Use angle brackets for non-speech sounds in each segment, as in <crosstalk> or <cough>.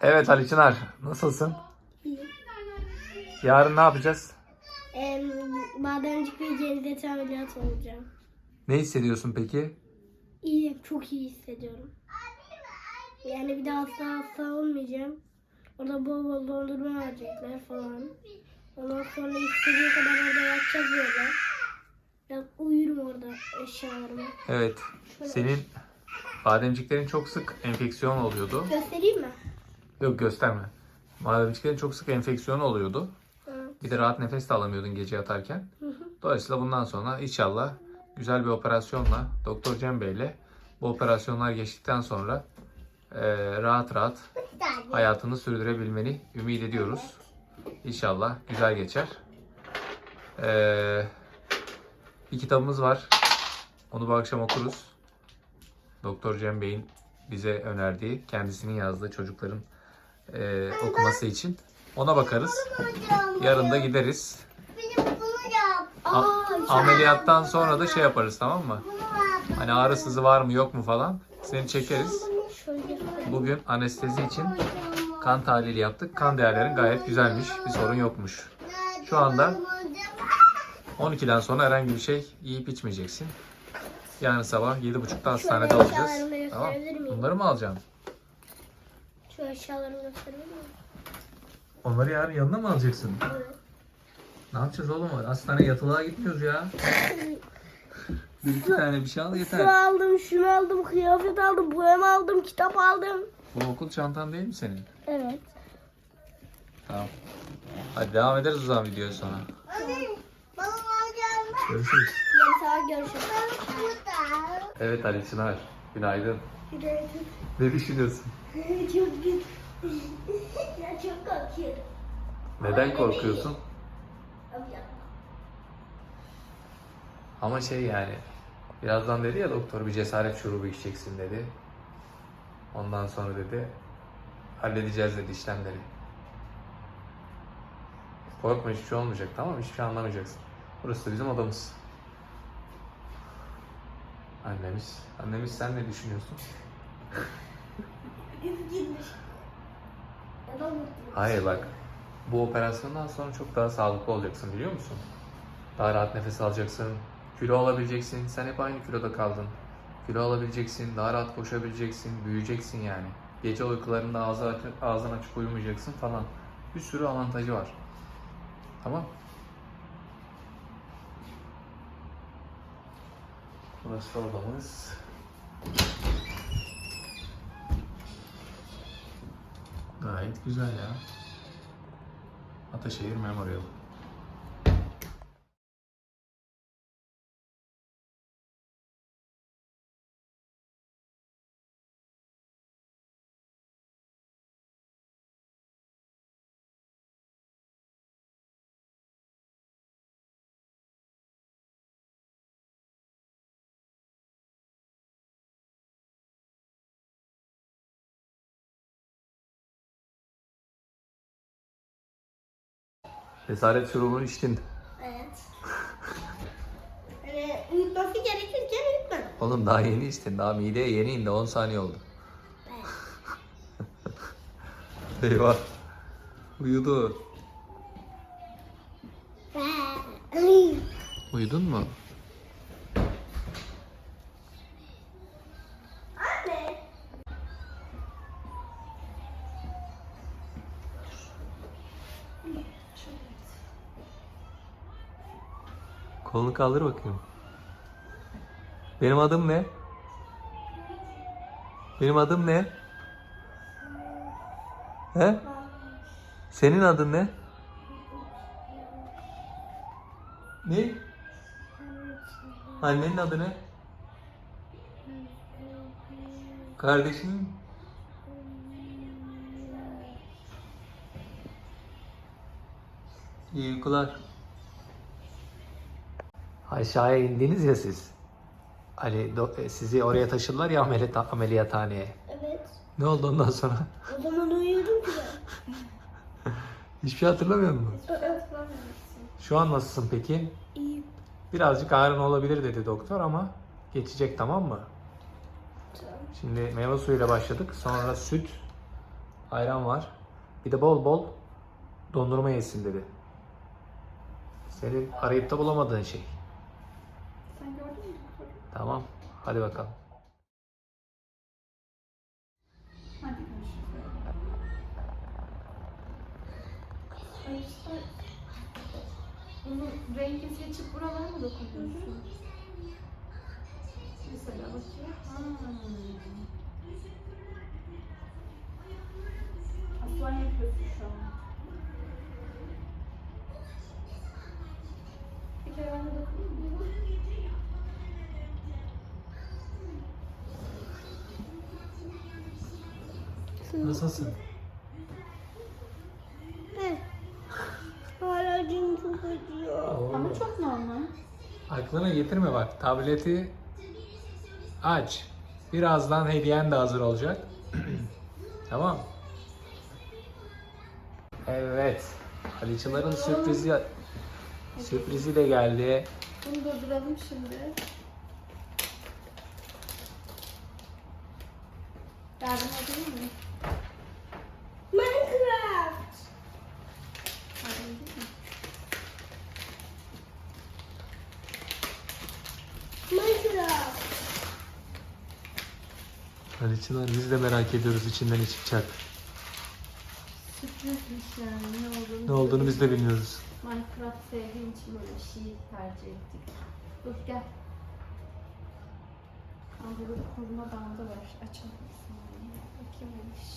Evet Ali Çınar, nasılsın? Yarın ne yapacağız? Ee, bademcik ve cirit ameliyat olacağım. Ne hissediyorsun peki? İyi, çok iyi hissediyorum. Yani bir daha asla hasta olmayacağım. Orada bol bol dondurma verecekler falan. Ondan sonra istediği kadar orada yatacağız böyle. Biraz uyurum orada eşyalarımı. Evet, senin bademciklerin çok sık enfeksiyon oluyordu. Göstereyim mi? Yok gösterme. Bademciklerin çok sık enfeksiyon oluyordu. Evet. Bir de rahat nefes de alamıyordun gece yatarken. Hı hı. Dolayısıyla bundan sonra inşallah güzel bir operasyonla Doktor Cem Bey'le bu operasyonlar geçtikten sonra eee, rahat rahat hayatını sürdürebilmeni ümit ediyoruz. İnşallah güzel geçer. Eee, bir kitabımız var. Onu bu akşam okuruz. Doktor Cem Bey'in bize önerdiği, kendisinin yazdığı çocukların eee, okuması için. Ona bakarız. Yarın da gideriz. A- ameliyattan sonra da şey yaparız tamam mı? Hani ağrı sızı var mı yok mu falan. Seni çekeriz. Bugün anestezi için kan tahlili yaptık. Kan değerlerin gayet güzelmiş. Bir sorun yokmuş. Şu anda 12'den sonra herhangi bir şey yiyip içmeyeceksin. Yarın sabah 7.30'da hastanede olacağız. Tamam. Bunları mı alacaksın? Şu eşyalarımı gösterebilir miyim? Onları yarın yanına mı alacaksın? Evet. Ne yapacağız oğlum? Hastaneye yatılığa gitmiyoruz ya. <laughs> Bir tane bir şey al yeter. aldım, şunu aldım, kıyafet aldım, boyama aldım, kitap aldım. Bu okul çantan değil mi senin? Evet. Tamam. Hadi devam ederiz o zaman videoya sonra. Görüşürüz. Yarın sabah görüşürüz. Evet Ali Çınar. Günaydın. Günaydın. Ne düşünüyorsun? çok güzel. ya çok korkuyorum. Neden korkuyorsun? Ama şey yani birazdan dedi ya doktor bir cesaret şurubu içeceksin dedi. Ondan sonra dedi halledeceğiz dedi işlemleri. Korkma hiçbir şey olmayacak tamam mı? Hiçbir şey anlamayacaksın. Burası da bizim odamız. Annemiz. Annemiz sen ne düşünüyorsun? Gitmiş. Mutluyum. Hayır bak. Bu operasyondan sonra çok daha sağlıklı olacaksın biliyor musun? Daha rahat nefes alacaksın. Kilo alabileceksin. Sen hep aynı kiloda kaldın. Kilo alabileceksin. Daha rahat koşabileceksin. Büyüyeceksin yani. Gece uykularında ağzı açık, ağzın açık uyumayacaksın falan. Bir sürü avantajı var. Tamam. Burası da odamız. Gayet güzel ya. Ataşehir Memorial. Cesaret şurubunu içtin. Evet. <laughs> Hani uyutması gerekirken uyutmadım. Oğlum daha yeni içtin. Daha mideye yeni indi. 10 saniye oldu. <laughs> Eyvah. Uyudu. Uyudun mu? Kolunu kaldır bakayım. Benim adım ne? Benim adım ne? He? Senin adın ne? Ne? Annenin adı ne? Kardeşinin? İyi uykular. Aşağıya indiniz ya siz. Hani do- e, sizi oraya taşıdılar ya ameliyat ameliyathaneye. Evet. Ne oldu ondan sonra? O zaman uyuyordum ki ben. <laughs> Hiçbir şey hatırlamıyor musun? Evet. Şu an nasılsın peki? İyi. Birazcık ağrın olabilir dedi doktor ama geçecek tamam mı? Tamam. Şimdi meyve suyuyla başladık. Sonra süt, ayran var. Bir de bol bol dondurma yesin dedi. Senin arayıp da bulamadığın şey. Sen gördün mü doktoru? Tamam. Hadi bakalım. Hadi rengi seçip buralara mı dokunuyorsun? Mesela bakayım. Aslan yapıyorsun şu an. Bir kere ben de dokunayım? Nasılsın? Heh. Hala canım çok acıyor. Ama çok normal. Aklına getirme bak. Tableti aç. Birazdan hediyen de hazır olacak. <clears throat> tamam. Evet. Aliçıların sürprizi sürprizi de geldi. Bunu durduralım şimdi. Yardım edeyim mi? Minecraft. Yardım edeyim mi? Minecraft. Aliçılar biz de merak ediyoruz içinden ne çıkacak. Sürprizmiş yani ne olduğunu. Ne olduğunu biz de bilmiyoruz. Minecraft sevdiğim için böyle bir şey tercih ettik. Dur gel. Aa, burada koruma bandı var. Açalım. Bakayım neymiş.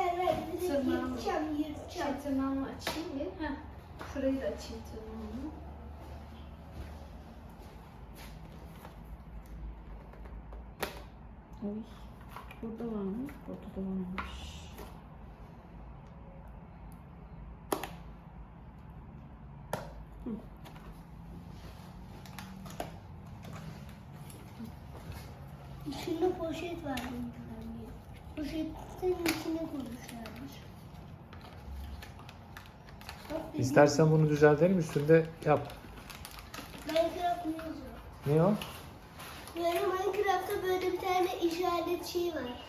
Evet, bir de Tırnağım. yırtacağım, yırtacağım. Şey tırnağımı açayım bir. Heh. Şurayı da açayım tırnağımı. Oy. Burada var mı? Burada da varmış. İçinde poşet var benim güvenliğe. Poşetin içine. Bak, benim İstersen bunu düzeltelim üstünde yap. Minecraft ne yazıyor? Ne o? Yani Minecraft'ta böyle bir tane işaret şey var.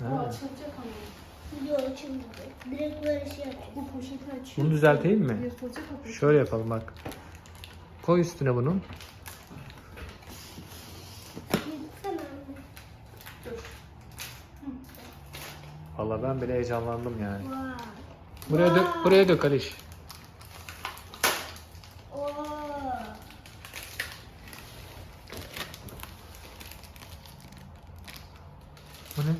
O açılacak ama. Video açılmadı. Direkt böyle şey yapıyor. Bu poşeti açıyor. Bunu düzelteyim mi? Yırtılacak o poşet. Şöyle yapalım bak. Koy üstüne bunun. Tamam. Dur. Valla ben bile heyecanlandım yani. Vay. Buraya dök, buraya dök Aliş. Oo. Bu ne?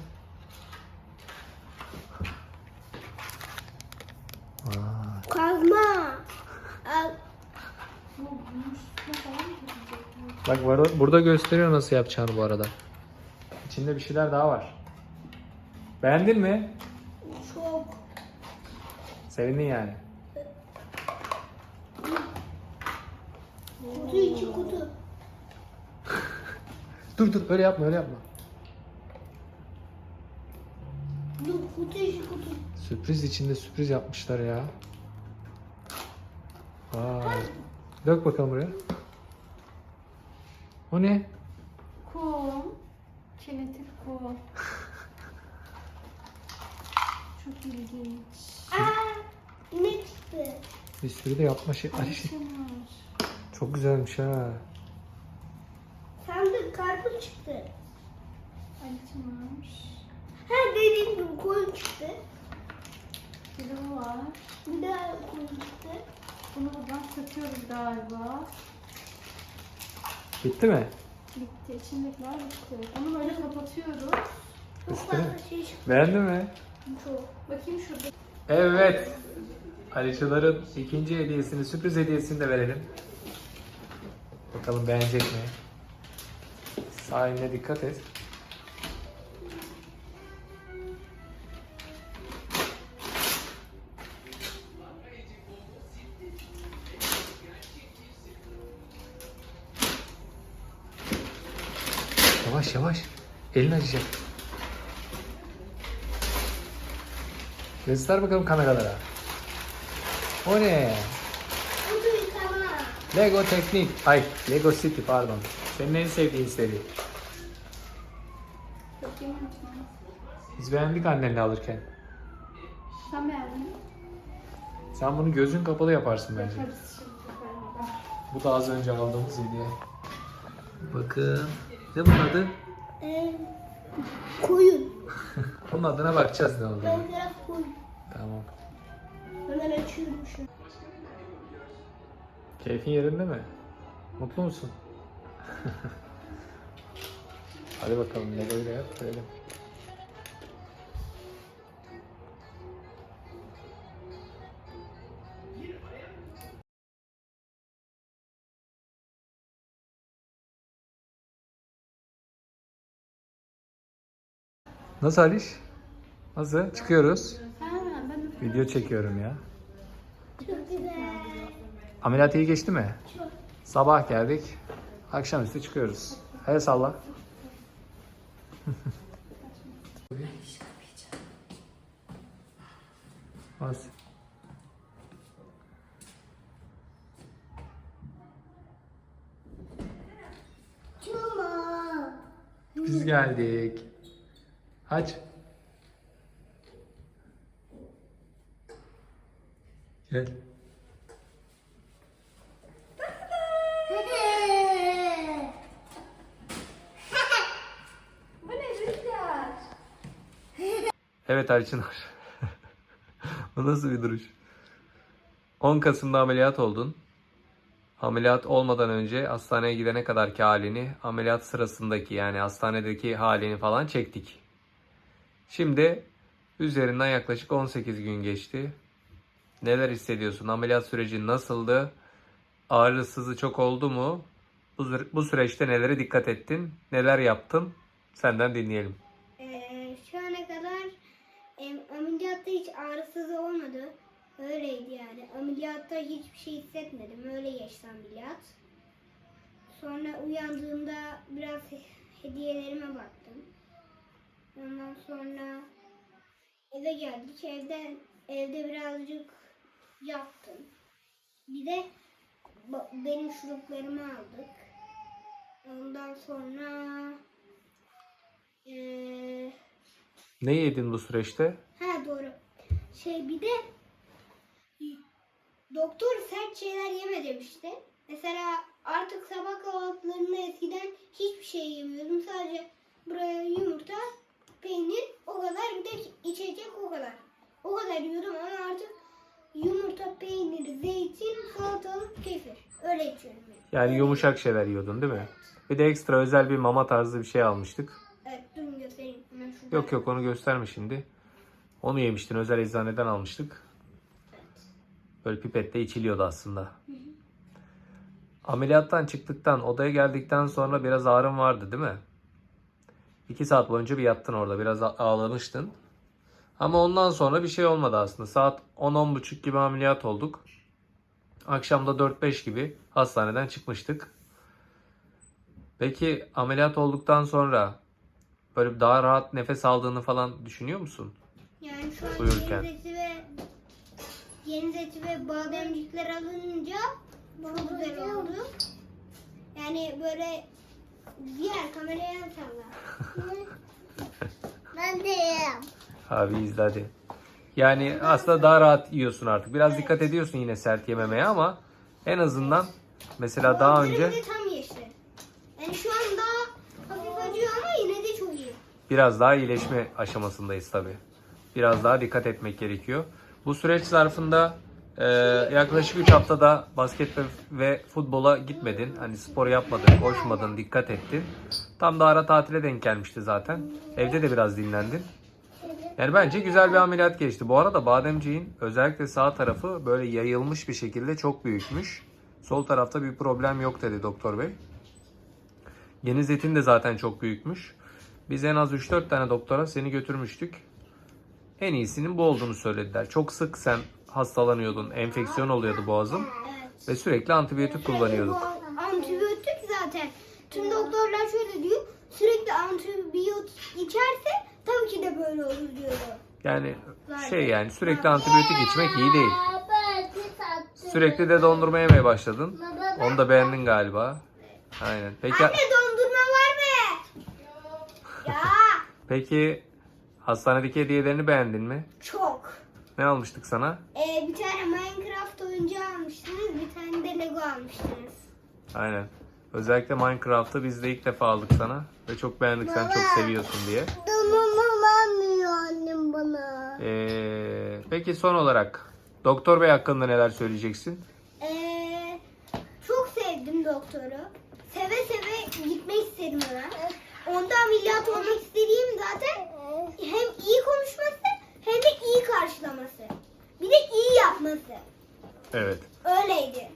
Vay. Kazma. Al. Bu bunun üstüne falan mı yapacak? Bak burada, burada gösteriyor nasıl yapacağını bu arada. İçinde bir şeyler daha var. Beğendin mi? Çok. Sevindin yani. Kutu içi kutu. <laughs> Dur dur öyle yapma öyle yapma. Dur kutu içi kutu. Sürpriz içinde sürpriz yapmışlar ya. Vay. Dök bakalım buraya. O ne? Kum. Kinetik kum. <laughs> Çok ilginç. Aa, ne çıktı? Bir sürü de yapma şey. Ay, şey. Çok güzelmiş ha. Sandık karpuz çıktı. Ayşe var. Ha dediğim gibi koyun çıktı. Bir de bu var. Bir daha koyun çıktı. Bunu buradan söküyoruz galiba. Bitti mi? Bitti. İçindekiler bitti. Onu böyle kapatıyoruz. Fazla şey çıktı. Beğendin mi? Çok. Bakayım şurada. Evet. Aliçaların ikinci hediyesini, sürpriz hediyesini de verelim. Bakalım beğenecek mi? Sağ eline dikkat et. Yavaş yavaş. Elin acıyacak. Göster bakalım kameralara. O ne? Lego Teknik. Ay, Lego City pardon. Senin en sevdiğin seri. Biz beğendik annenle alırken. Sen beğendin mi? Sen bunu gözün kapalı yaparsın bence. Yaparız şimdi. beraber. Bu da az önce aldığımız hediye. Bakın. Ne bunun adı? Ee, koyun. <laughs> Bunun adına bakacağız ne olduğunu. Ben biraz koyun. Tamam. Hemen açıyorum şu. Keyfin yerinde mi? Mutlu musun? <laughs> Hadi bakalım ne böyle yap görelim. Nasıl Aliş? Nasıl? Çıkıyoruz. Video çekiyorum ya. Çok güzel. Ameliyat iyi geçti mi? Sabah geldik. Akşamüstü çıkıyoruz. Hadi salla. <laughs> Bas. Biz geldik. Aç. Gel. <laughs> Evet Ayçınar. <laughs> Bu nasıl bir duruş? 10 Kasım'da ameliyat oldun. Ameliyat olmadan önce hastaneye gidene kadarki halini, ameliyat sırasındaki yani hastanedeki halini falan çektik. Şimdi üzerinden yaklaşık 18 gün geçti. Neler hissediyorsun? Ameliyat süreci nasıldı? Ağrı sızı çok oldu mu? Bu, bu süreçte nelere dikkat ettin? Neler yaptın? Senden dinleyelim. Ee, şu ana kadar ameliyatta hiç ağrısız olmadı. Öyleydi yani. Ameliyatta hiçbir şey hissetmedim. Öyle geçti ameliyat. Sonra uyandığımda biraz he- hediyelerime baktım. Ondan sonra eve geldik. Evde evde birazcık yattım. Bir de benim şuruplarımı aldık. Ondan sonra eee Ne yedin bu süreçte? Ha doğru. Şey bir de doktor sert şeyler yeme demişti. Mesela artık sabah kahvaltılarında eskiden hiçbir şey yemiyordum. Sadece buraya yumurta, peynir o kadar bir de içecek o kadar. O kadar yiyordum ama artık yumurta, peynir, zeytin, salatalık, kefir. Öyle içiyorum yani. Yani yumuşak şeyler yiyordun değil mi? Bir de ekstra özel bir mama tarzı bir şey almıştık. Evet durun göstereyim. Hemen şurada. Yok yok onu gösterme şimdi. Onu yemiştin özel eczaneden almıştık. Böyle pipette içiliyordu aslında. Ameliyattan çıktıktan odaya geldikten sonra biraz ağrın vardı değil mi? İki saat boyunca bir yattın orada biraz ağlamıştın. Ama ondan sonra bir şey olmadı aslında. Saat 10-10.30 gibi ameliyat olduk. Akşam da 4-5 gibi hastaneden çıkmıştık. Peki ameliyat olduktan sonra böyle daha rahat nefes aldığını falan düşünüyor musun? Yani şu an Uyurken. yeni zeti ve yeni zeti ve bademcikler alınca çok güzel oldu. Yani böyle diğer kameraya salla. <laughs> ben de Abi izle hadi. Yani aslında daha rahat yiyorsun artık. Biraz dikkat ediyorsun yine sert yememeye ama en azından mesela daha önce tam geçti. Yani şu an daha hafif acıyor ama yine de çok iyi. biraz daha iyileşme aşamasındayız tabii. Biraz daha dikkat etmek gerekiyor. Bu süreç zarfında e, yaklaşık 3 haftada basket ve, ve futbola gitmedin. Hani spor yapmadın, koşmadın, dikkat ettin. Tam da ara tatile denk gelmişti zaten. Evde de biraz dinlendin. Yani bence güzel bir ameliyat geçti. Bu arada bademciğin özellikle sağ tarafı böyle yayılmış bir şekilde çok büyükmüş. Sol tarafta bir problem yok dedi doktor bey. Geniz etin de zaten çok büyükmüş. Biz en az 3-4 tane doktora seni götürmüştük. En iyisinin bu olduğunu söylediler. Çok sık sen hastalanıyordun, enfeksiyon oluyordu boğazın Evet. ve sürekli antibiyotik kullanıyorduk. Antibiyotik zaten. Tüm doktorlar şöyle diyor. Sürekli antibiyotik içerse tabii ki de böyle olur diyor. Yani şey yani sürekli antibiyotik içmek iyi değil. Sürekli de dondurma yemeye başladın. Onu da beğendin galiba. Aynen. Peki Anne dondurma var mı? Ya. Peki hastanedeki hediyelerini beğendin mi? Çok. Ne almıştık sana? Ee, bir tane Minecraft oyuncağı almıştınız, bir tane de Lego almıştınız. Aynen. Özellikle Minecraft'ı biz de ilk defa aldık sana. Ve çok beğendik sen çok seviyorsun diye. Tamam almıyor annem bana. Ee, peki son olarak Doktor Bey hakkında neler söyleyeceksin? Ee, çok sevdim doktoru. Seve seve gitmek istedim ona. Onda ameliyat olmak istediğim zaten hem iyi konuşması hem de iyi karşılaması. Bir de iyi yapması. Evet. Öyleydi.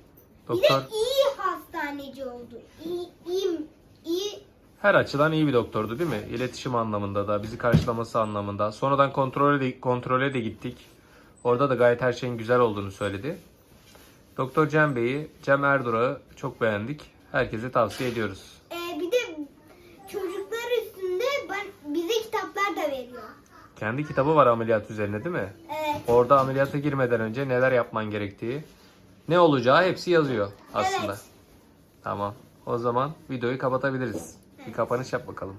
Bir Doktor de iyi hastaneci oldu. İyi, iyi, iyi her açıdan iyi bir doktordu değil mi? İletişim anlamında da, bizi karşılaması anlamında. Sonradan kontrole de, kontrole de gittik. Orada da gayet her şeyin güzel olduğunu söyledi. Doktor Cem Bey'i, Cem Erdur'u çok beğendik. Herkese tavsiye ediyoruz. Ee, bir de çocuklar üstünde ben, bize kitaplar da veriyor. Kendi kitabı var ameliyat üzerine değil mi? Evet. Orada ameliyata girmeden önce neler yapman gerektiği, ne olacağı hepsi yazıyor aslında. Evet. Tamam. O zaman videoyu kapatabiliriz. Bir kapanış yap bakalım.